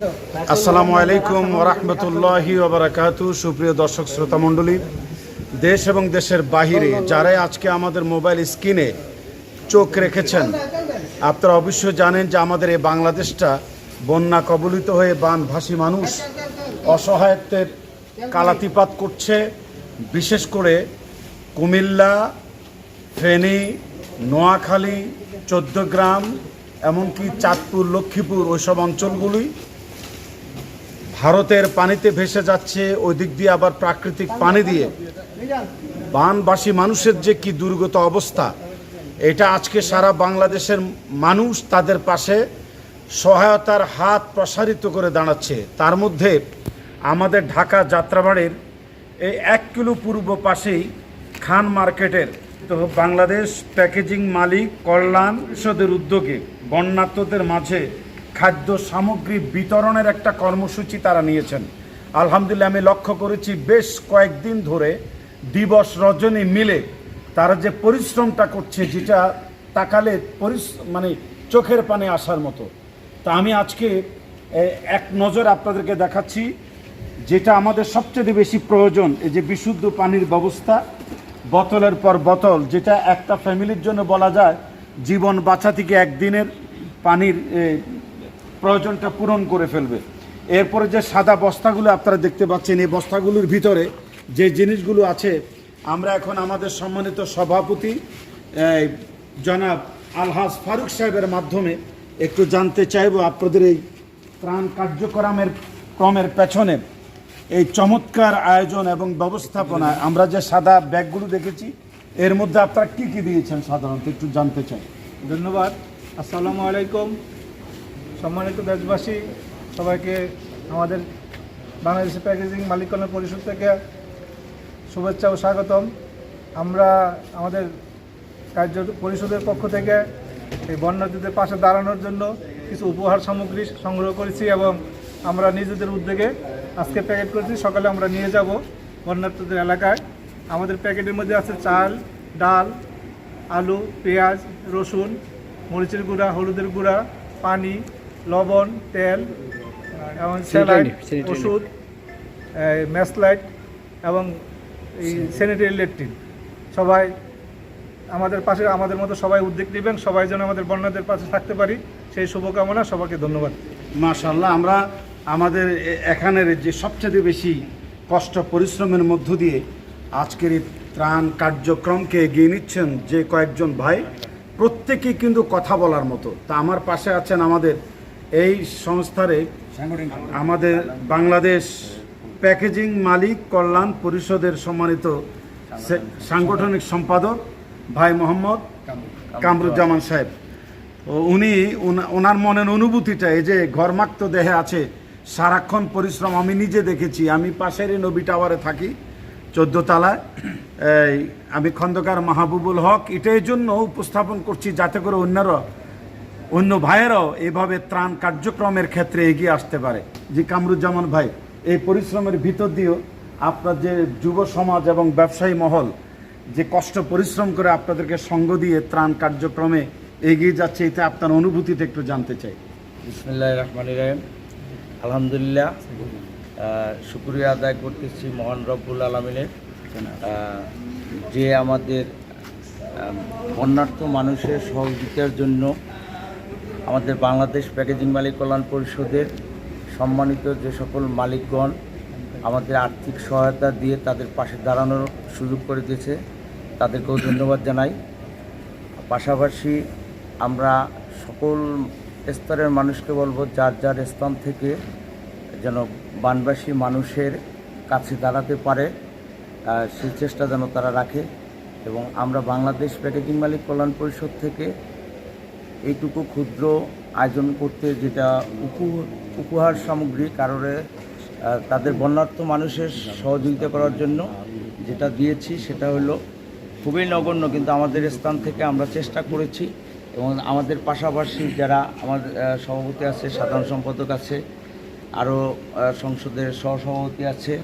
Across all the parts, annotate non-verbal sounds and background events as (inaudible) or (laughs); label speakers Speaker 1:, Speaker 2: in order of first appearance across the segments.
Speaker 1: আসসালামু আলাইকুম ওরহমতুল্লাহি ওবরাকাতু সুপ্রিয় দর্শক শ্রোতা মণ্ডলী। দেশ এবং দেশের বাহিরে যারাই আজকে আমাদের মোবাইল স্ক্রিনে চোখ রেখেছেন, আপনারা অবশ্যই জানেন যে আমাদের এই বাংলাদেশটা বন্যা কবলিত হয়ে বানভাসী মানুষ অসহায়ত্বের কালাতিপাত করছে। বিশেষ করে কুমিল্লা, ফেনী, নোয়াখালী, চোদ্দগ্রাম, এমনকি চাঁদপুর, লক্ষ্মীপুর ওইসব অঞ্চলগুলি ভারতের পানিতে ভেসে যাচ্ছে, ওই দিক দিয়ে আবার প্রাকৃতিক পানি দিয়ে। বানবাসী মানুষের যে কি দুর্গত অবস্থা, এটা আজকে সারা বাংলাদেশের মানুষ তাদের পাশে সহায়তার হাত প্রসারিত করে দাঁড়াচ্ছে। তার মধ্যে আমাদের ঢাকা যাত্রাবাড়ির এই এক কিলো পূর্ব পাশেই খান মার্কেটের তো বাংলাদেশ প্যাকেজিং মালিক কল্যাণ পরিষদের উদ্যোগে বন্যার্থদের মাঝে খাদ্য সামগ্রী বিতরণের একটা কর্মসূচি তারা নিয়েছেন। আলহামদুলিল্লাহ আমি লক্ষ্য করেছি বেশ কয়েকদিন ধরে দিবস রজনী মিলে তারা যে পরিশ্রমটা করছে যেটা তাকালে মানে চোখের পানে আসার মতো। তা আমি আজকে এক নজর আপনাদেরকে দেখাচ্ছি যেটা আমাদের সবচেয়ে বেশি প্রয়োজন, এই যে বিশুদ্ধ পানির ব্যবস্থা, বোতলের পর বোতল, যেটা একটা ফ্যামিলির জন্য বলা যায় জীবন বাঁচা থেকে একদিনের পানির প্রয়োজনটা পূরণ করে ফেলবে। এরপরে যে সাদা বস্তাগুলো আপনারা দেখতে পাচ্ছেন, এই বস্তাগুলোর ভিতরে যে জিনিসগুলো আছে, আমরা এখন আমাদের সম্মানিত সভাপতি জনাব আলহাজ ফারুক সাহেবের মাধ্যমে একটু জানতে চাইব আপনাদের এই ত্রাণ কার্যক্রমের ক্রমের পেছনে। এই চমৎকার আয়োজন এবং ব্যবস্থাপনা আমরা যে সাদা ব্যাগগুলো দেখেছি, এর মধ্যে আপনারা কী কী দিয়েছেন সাধারণত একটু জানতে চাই।
Speaker 2: ধন্যবাদ। আসসালামু আলাইকুম। সম্মানিত দেশবাসী, সবাইকে আমাদের বাংলাদেশের প্যাকেজিং মালিক কল্যাণ পরিষদ থেকে শুভেচ্ছা ও স্বাগতম। আমরা আমাদের কার্য পরিষদের পক্ষ থেকে এই বন্যার্থীদের পাশে দাঁড়ানোর জন্য কিছু উপহার সামগ্রী সংগ্রহ করেছি এবং আমরা নিজেদের উদ্যোগে আজকে প্যাকেট করেছি। সকালে আমরা নিয়ে যাব বন্যার্থীদের এলাকায়। আমাদের প্যাকেটের মধ্যে আছে চাল, ডাল, আলু, পেঁয়াজ, রসুন, মরিচের গুঁড়া, হলুদের গুঁড়া, পানি লবণ তেল এবং স্যালাইড ওষুধ ম্যাসলাইট এবং এই স্যানিটারি লেট্রিন সবাই আমাদের পাশে আমাদের মতো সবাই উদ্যোগ নেবেন সবাই যেন আমাদের বন্যাদের পাশে থাকতে পারি। সেই শুভকামনা সবাইকে ধন্যবাদ।
Speaker 1: মাশাল্লাহ আমরা আমাদের এখানের যে সবচেয়ে বেশি কষ্ট পরিশ্রমের মধ্য দিয়ে আজকের এই ত্রাণ কার্যক্রমকে এগিয়ে নিচ্ছেন যে কয়েকজন ভাই প্রত্যেকেই কিন্তু কথা বলার মতো। তা আমার পাশে আছেন আমাদের এই সংস্থারে আমাদের বাংলাদেশ প্যাকেজিং মালিক কল্যাণ পরিষদের সম্মানিত সাংগঠনিক সম্পাদক ভাই মোহাম্মদ কামরুজ্জামান সাহেব। উনি ওনার মনের অনুভূতিটা এই যে ঘরমাক্ত দেহে আছে, সারাক্ষণ পরিশ্রম আমি নিজে দেখেছি। আমি পাশেরই নবী টাওয়ারে থাকি, চোদ্দ তালায়। এই আমি খন্দকার মাহবুবুল হক, এটাই জন্য উপস্থাপন করছি যাতে করে অন্যরা অন্য ভাইয়েরাও এভাবে ত্রাণ কার্যক্রমের ক্ষেত্রে এগিয়ে আসতে পারে। জি কামরুজ্জামান ভাই এই পরিশ্রমের ভিতর দিয়েও আপনার যে যুব সমাজ এবং ব্যবসায়ী মহল যে কষ্ট পরিশ্রম করে আপনাদেরকে সঙ্গ দিয়ে ত্রাণ কার্যক্রমে এগিয়ে যাচ্ছে এতে আপনার অনুভূতিতে একটু জানতে চাই।
Speaker 3: বিসমুল্লাহ রহমান রহিম। আলহামদুলিল্লাহ আহ, শুক্রিয়া আদায় করতেছি মহান রব্বুল আলমিনের। যে আমাদের বন্যার্থ মানুষের সহযোগিতার জন্য আমাদের বাংলাদেশ প্যাকেজিং মালিক কল্যাণ পরিষদের সম্মানিত যে সকল মালিকগণ আমাদের আর্থিক সহায়তা দিয়ে তাদের পাশে দাঁড়ানোর সুযোগ করে দিয়েছে, তাদেরকেও ধন্যবাদ জানাই। পাশাপাশি আমরা সকল স্তরের মানুষকে বলব, যার যার স্থান থেকে যেন বানবাসী মানুষের কাছে দাঁড়াতে পারে সেই চেষ্টা যেন তারা রাখে। এবং আমরা বাংলাদেশ প্যাকেজিং মালিক কল্যাণ পরিষদ থেকে এইটুকু ক্ষুদ্র আয়োজন করতে যেটা উপু- উপহার সামগ্রী কারণে তাদের বন্যার্থ মানুষের সহযোগিতা করার জন্য যেটা দিয়েছি সেটা হলো খুবই নগণ্য কিন্তু আমাদের স্থান থেকে আমরা চেষ্টা করেছি এবং আমাদের পাশাপাশি যারা আমাদের আহ, সভাপতি আছে সাধারণ সম্পাদক আছে আরও সংসদের সহসভাপতি আছে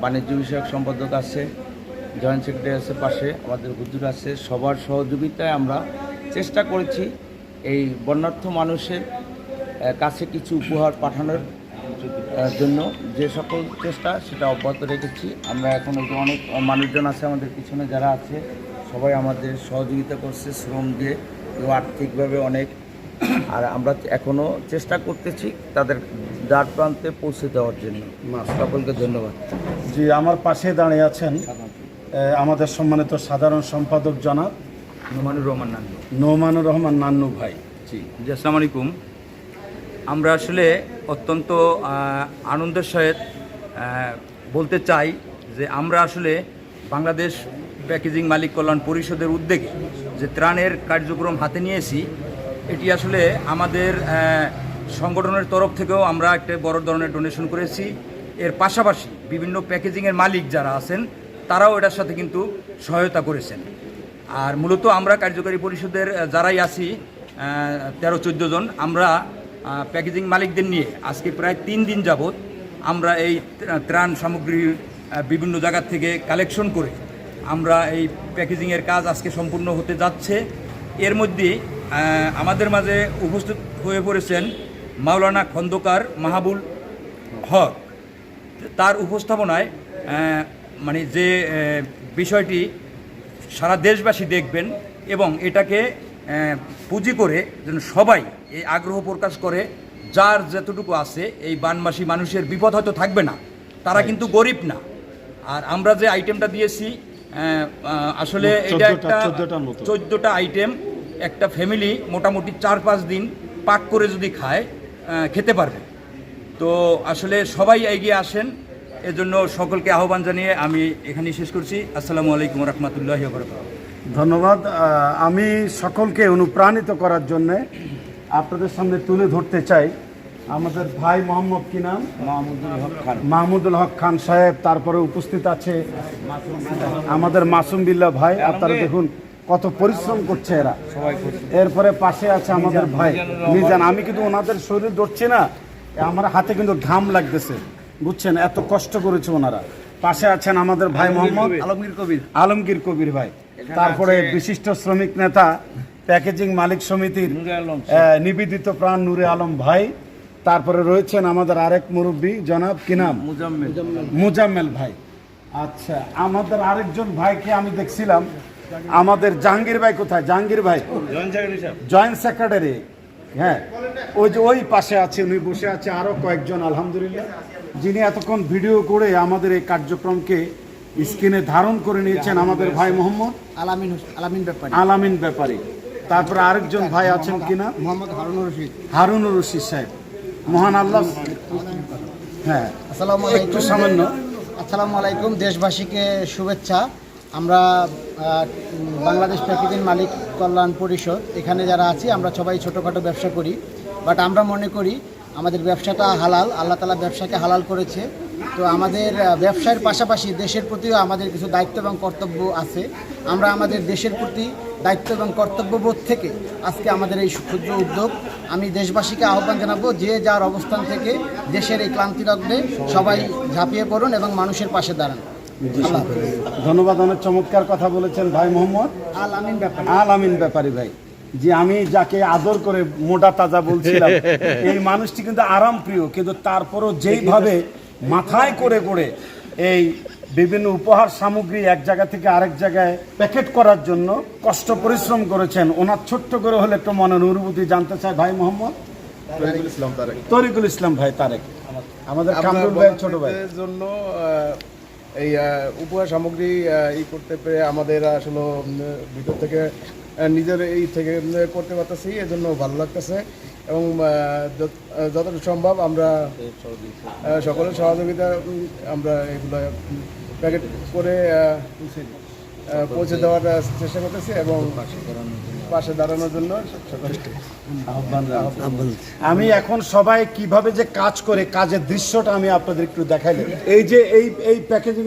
Speaker 3: বাণিজ্য বিষয়ক সম্পাদক আছে জয়েন্ট সেক্রেটারি আছে পাশে আমাদের হুজুর আছে সবার সহযোগিতায় আমরা চেষ্টা করেছি এই বন্যার্থ মানুষের কাছে কিছু উপহার পাঠানোর জন্য। যে সকল চেষ্টা সেটা অব্যাহত রেখেছি। আমরা এখন ওই যে অনেক মানুষজন আছে আমাদের পিছনে যারা আছে সবাই আমাদের সহযোগিতা করছে শ্রম দিয়ে কেউ আর্থিকভাবে অনেক। আর আমরা এখনও চেষ্টা করতেছি তাদের দ্বার প্রান্তে পৌঁছে দেওয়ার জন্য। সকলকে ধন্যবাদ।
Speaker 1: জি আমার পাশে দাঁড়িয়ে আছেন আমাদের সম্মানিত সাধারণ সম্পাদক জনাব
Speaker 4: নোমানুর রহমান নান্নু।
Speaker 1: নোমানুর রহমান নান্নু ভাই জি।
Speaker 4: জি আসসালামু আলাইকুম। আমরা আসলে অত্যন্ত আনন্দের সহিত বলতে চাই যে আমরা আসলে বাংলাদেশ প্যাকেজিং মালিক কল্যাণ পরিষদের উদ্যোগে যে ত্রাণের কার্যক্রম হাতে নিয়েছি এটি আসলে আমাদের সংগঠনের তরফ থেকেও আমরা একটা বড় ধরনের ডোনেশন করেছি। এর পাশাপাশি বিভিন্ন প্যাকেজিংয়ের মালিক যারা আছেন তারাও এটার সাথে কিন্তু সহায়তা করেছেন। আর মূলত আমরা কার্যকারী পরিষদের যারাই আছি তেরো, চোদ্দ জন, আমরা প্যাকেজিং মালিকদের নিয়ে আজকে প্রায় তিন দিন যাবৎ আমরা এই ত্রাণ সামগ্রী বিভিন্ন জায়গা থেকে কালেকশন করে আমরা এই প্যাকেজিংয়ের কাজ আজকে সম্পূর্ণ হতে যাচ্ছে। এর মধ্যে আমাদের মাঝে উপস্থিত হয়ে পড়েছেন মাওলানা খন্দকার মাহাবুল হক। তার উপস্থাপনায় মানে যে বিষয়টি সারা দেশবাসী দেখবেন এবং এটাকে পুঁজি করে যেন সবাই এই আগ্রহ প্রকাশ করে যার যতটুকু আছে এই বানবাসী মানুষের বিপদ হয়তো থাকবে না তারা কিন্তু গরিব না। আর আমরা যে আইটেমটা দিয়েছি আসলে এটা একটা
Speaker 1: 14টার
Speaker 4: চোদ্দোটা আইটেম একটা ফ্যামিলি মোটামুটি চার পাঁচ দিন পাক করে যদি খায় খেতে পারবে। তো আসলে সবাই এগিয়ে আসেন এজন্য সকলকে আহ্বান জানিয়ে আমি এখানে শেষ করছি। আসসালামু আলাইকুম রহমতুল্লাহ
Speaker 1: ধন্যবাদ। আমি সকলকে অনুপ্রাণিত করার জন্য আপনাদের সামনে তুলে ধরতে চাই। আমাদের ভাই মোহাম্মদ কি নাম?
Speaker 3: মাহমুদুল হক খান।
Speaker 1: মাহমুদুল হক খান সাহেব তারপরে উপস্থিত আছে আমাদের মাসুম বিল্লাহ ভাই। আপনারা দেখুন কত পরিশ্রম করছে এরা। এরপরে পাশে আছে আমাদের ভাই। মিজান আমি কিন্তু ওনাদের শরীর ধরছি না। আমার হাতে কিন্তু ঘাম লাগতেছে। বুঝছেন এত কষ্ট করেছে ওনারা। পাশে আছেন আমাদের ভাই মোহাম্মদ
Speaker 3: আলমগীর কবির।
Speaker 1: আলমগীর কবির ভাই। তারপরে বিশিষ্ট শ্রমিক নেতা প্যাকেজিং মালিক সমিতির নিবেদিত প্রাণ নুরে আলম ভাই। তারপরে রয়েছেন আমাদের আরেক মুরব্বী জনাব কি নাম?
Speaker 3: মুজাম্মেল।
Speaker 1: মুজাম্মেল। ভাই। আচ্ছা আমাদের আরেকজন ভাইকে আমি দেখছিলাম। আমাদের জাহাঙ্গীর ভাই কোথায়? জাহাঙ্গীর ভাই। Joint secretary. হ্যাঁ ওই যে ওই পাশে আছে উনি বসে আছে আরও কয়েকজন আলহামদুলিল্লাহ। যিনি এতক্ষণ ভিডিও করে আমাদের এই কার্যক্রমকে স্ক্রিনে ধারণ করে নিয়েছেন আমাদের ভাই মোহাম্মদ।
Speaker 5: আলামিন আলামিন ব্যাপারী।
Speaker 1: আলামিন ব্যাপারী। তারপরে আরেকজন ভাই আছেন কিনা?
Speaker 5: মোহাম্মদ হারুনুর রশিদ।
Speaker 1: হারুনুর রশিদ সাহেব। মহান আল্লাহ। হ্যাঁ।
Speaker 5: আসসালামু
Speaker 1: একটু
Speaker 5: আলাইকুম
Speaker 1: সামান্য।
Speaker 5: আসসালামু আলাইকুম। দেশবাসীকে শুভেচ্ছা। আমরা বাংলাদেশ প্যাকেজিং মালিক কল্যাণ পরিষদ। এখানে যারা আছি আমরা সবাই ছোটোখাটো ব্যবসা করি। বাট আমরা মনে করি আমাদের ব্যবসাটা হালাল আল্লাহ তালা ব্যবসাকে হালাল করেছে। তো আমাদের ব্যবসার পাশাপাশি দেশের প্রতিও আমাদের কিছু দায়িত্ব এবং কর্তব্য আছে। আমরা আমাদের দেশের প্রতি দায়িত্ব এবং কর্তব্যবোধ থেকে আজকে আমাদের এই ক্ষুদ্র উদ্যোগ। আমি দেশবাসীকে আহ্বান জানাব যে যার অবস্থান থেকে দেশের এই ক্লান্তিরগ্নে সবাই ঝাঁপিয়ে পড়ুন এবং মানুষের পাশে দাঁড়ান।
Speaker 1: ধন্যবাদ অনেক চমৎকার কথা বলেছেন ভাই মোহাম্মদ।
Speaker 5: আল আমিন ব্যাপার।
Speaker 1: আল আমিন ব্যাপারী ভাই। যে আমি যাকে আদর করে মোটা তাজা বলছিলাম (laughs) এই মানুষটি কিন্তু আরাম প্রিয় কিন্তু তারপরও যেইভাবে মাথায় করে করে এই বিভিন্ন উপহার সামগ্রী এক জায়গা থেকে আরেক জায়গায় প্যাকেট করার জন্য কষ্ট পরিশ্রম করেছেন ওনার ছোট্ট করে হলে একটু মনের অনুভূতি জানতে চাই ভাই মোহাম্মদ। তরিকুল ইসলাম ভাই তারেক আমাদের কামরুল ভাই ছোট ভাই।
Speaker 6: জন্য এই আহ, উপহার সামগ্রী ই করতে পেরে আমাদের আসলে ভিতর থেকে নিজের এই থেকে করতে পারতেছি, এজন্য ভালো লাগতেছে। এবং যতটা সম্ভব আমরা সকলের সহযোগিতা আমরা এগুলো প্যাকেট করে পৌঁছে দেওয়ার চেষ্টা করতেছি এবং পাশে দাঁড়ানোর জন্য
Speaker 1: আমি এখন সবাই কীভাবে যে কাজ করে কাজের দৃশ্যটা আমি আপনাদের একটু দেখাইলাম এই যে এই এই প্যাকেজিং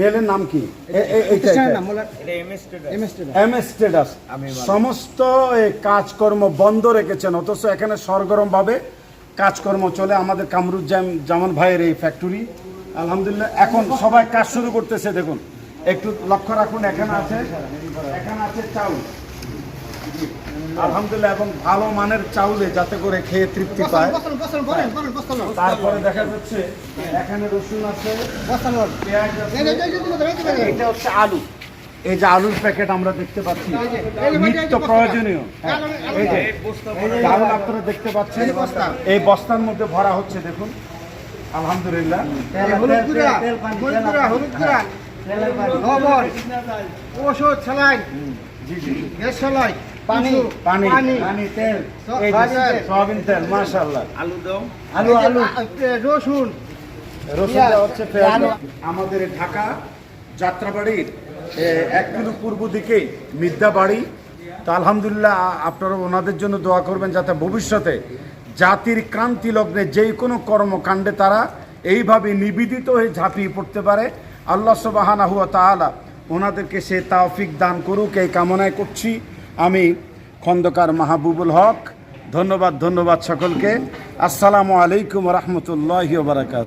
Speaker 1: মেলের নাম কি? সমস্ত কাজকর্ম বন্ধ রেখেছেন অথচ এখানে সরগরম ভাবে কাজকর্ম চলে আমাদের কামরুজ্জাম জামান ভাইয়ের এই ফ্যাক্টরি আলহামদুলিল্লাহ এখন সবাই কাজ শুরু করতেছে দেখুন। একটু লক্ষ্য রাখুন এখানে আছে এখানে আছে চাউল আলহামদুলিল্লাহ এবং ভালো মানের চাউলে যাতে করে খেয়ে তৃপ্তি পায় তারপরে দেখা যাচ্ছে এখানে রসুন আছে এটা হচ্ছে আলু এই যে আলুর প্যাকেট আমরা দেখতে পাচ্ছি নিত্য প্রয়োজনীয় হ্যাঁ, এই যে চাউল আপনারা দেখতে পাচ্ছেন এই বস্তার মধ্যে ভরা হচ্ছে দেখুন আলহামদুলিল্লাহ
Speaker 2: হলুদ গুঁড়া হলুদ গুঁড়া হলুদ গুঁড়া লবণ ওষুধ স্যালাইন
Speaker 1: জি জি।
Speaker 2: গ্যাস স্যালাইন পানি
Speaker 1: পানি
Speaker 2: পানি।
Speaker 1: পানি তেল।
Speaker 2: সব-
Speaker 1: এই যে
Speaker 2: সয়াবিন তেল।
Speaker 1: মাশাআল্লাহ।
Speaker 3: আলু দাও
Speaker 1: আলু আলু।
Speaker 2: রসুন।
Speaker 1: রসুনটা হচ্ছে আমাদের ঢাকা যাত্রাবাড়ির এ, এক কিলো পূর্ব দিকে মিদ্যাবাড়ি তা আলহামদুলিল্লাহ আপনারা ওনাদের জন্য দোয়া করবেন যাতে ভবিষ্যতে জাতির ক্রান্তি লগ্নে যে কোনো কর্মকাণ্ডে তারা এইভাবে নিবেদিত হয়ে ঝাঁপিয়ে পড়তে পারে। আল্লাহ সবাহানা হুয়া তালা ওনাদেরকে সে তাওফিক দান করুক, এই কামনায় করছি। আমি খন্দকার মাহবুবুল হক। ধন্যবাদ ধন্যবাদ সকলকে। আসসালামু আলাইকুম রহমতুল্লাহ বারাকাত